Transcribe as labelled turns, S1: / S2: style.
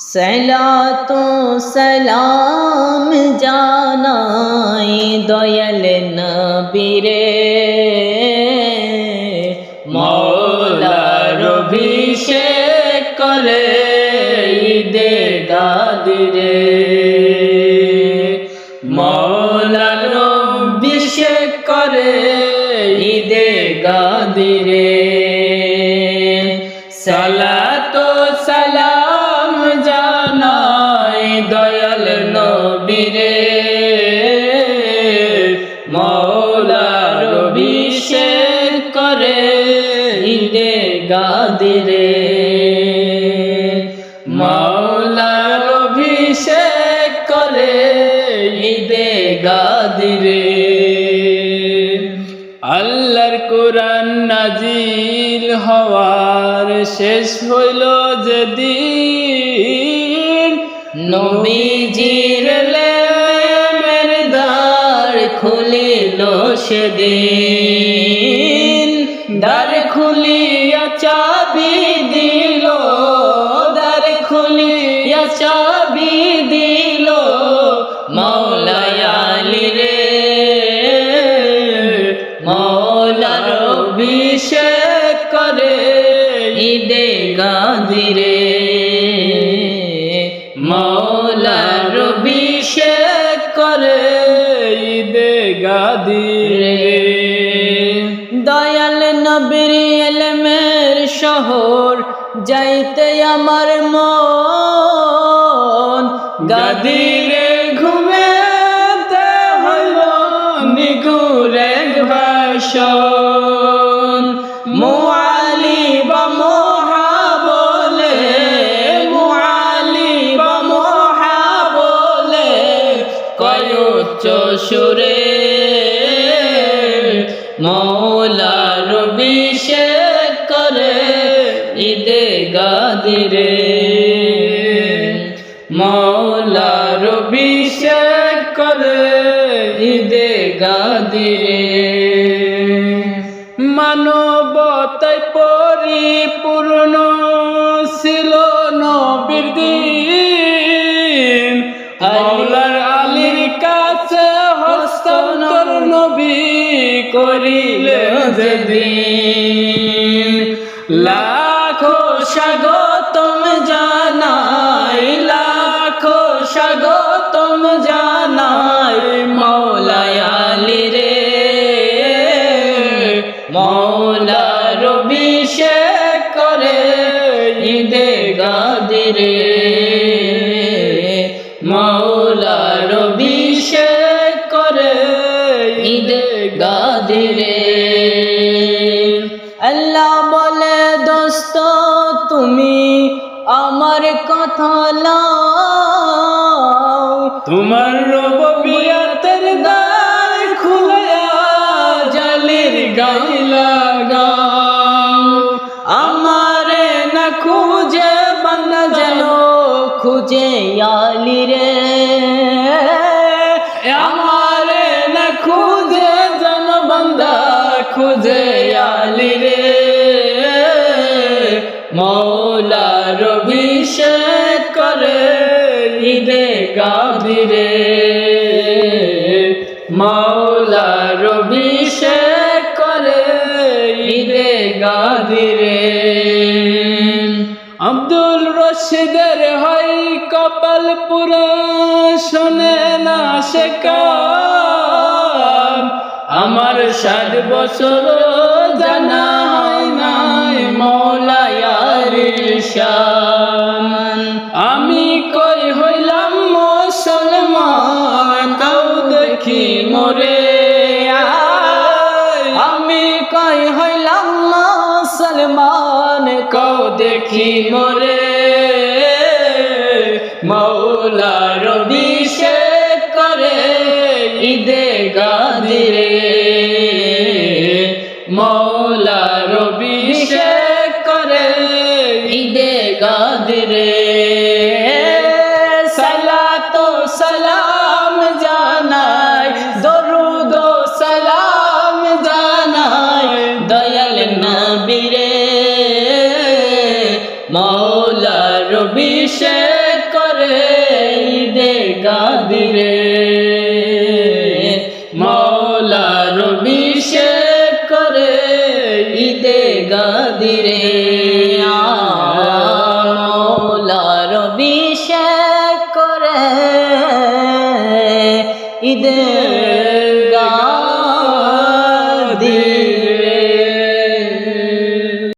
S1: সালাতো সালাম জানাই দয়াল নবীরে মৌলার অভিষেক করে ঈদে গাদিরে মৌলার অভিষেক করে ঈদে গাদিরে সালাতো ঈদে গাদিরে মৌলার অভিষেক করে ঈদে গাদিরে আল্লাহর কোরআন নাজিল হওয়ার শেষ হইল যেদিন নবীজির লেমের দ্বার খুলিল সেদিন। খুলিয়া চাবি দিল দ্বার খুলিয়া চাবি দিল মৌলায়ালি রে মৌলার অভিষেক করে ঈদে গাদিরে মৌলার অভিষেক করে ঈদে গাদিরে শহর যাইতে আমার মন। গাদিরে ঘুমেতে হইল নিগুরে ভাষণ। মোয়ালি বা বলে সুরে ঈদে গাদিরে মৌলা অভিষেক করে ঈদে গাদিরে মানবতায় পরিপূর্ণ ছিল নবীর দিন। মৌলার আলীর কাছে হস্তান্তর নবী করিলে যেদিন। লাখো স্বাগতম জানাই লাখো স্বাগতম জানাই মৌলায়ালি রে। মৌলার অভিষেক করে ঈদে গাদিরে। মৌলার আমার কথা লাও তোমার রবিয়াতের দ্বার খুলিয়া জালির গাই লাগাও। আমারে না খুঁজে বান্দা যেন, খুঁজে আলি রে। আমারে না খুঁজে যেন খুঁজে আলি রে। অভিষেক করে ঈদে গাদিরে মৌলার অভিষেক করে ঈদে গাদিরে আব্দুল রশিদের হয় কপাল পুরা, শোনে না সে আমার ষাট বছর শান আমি কই হইলাম মুসলমান, তাও দেখি মরে। আমি কই হইলাম মুসলমান কও দেখি মরে মৌলার অভিষেক করে ঈদে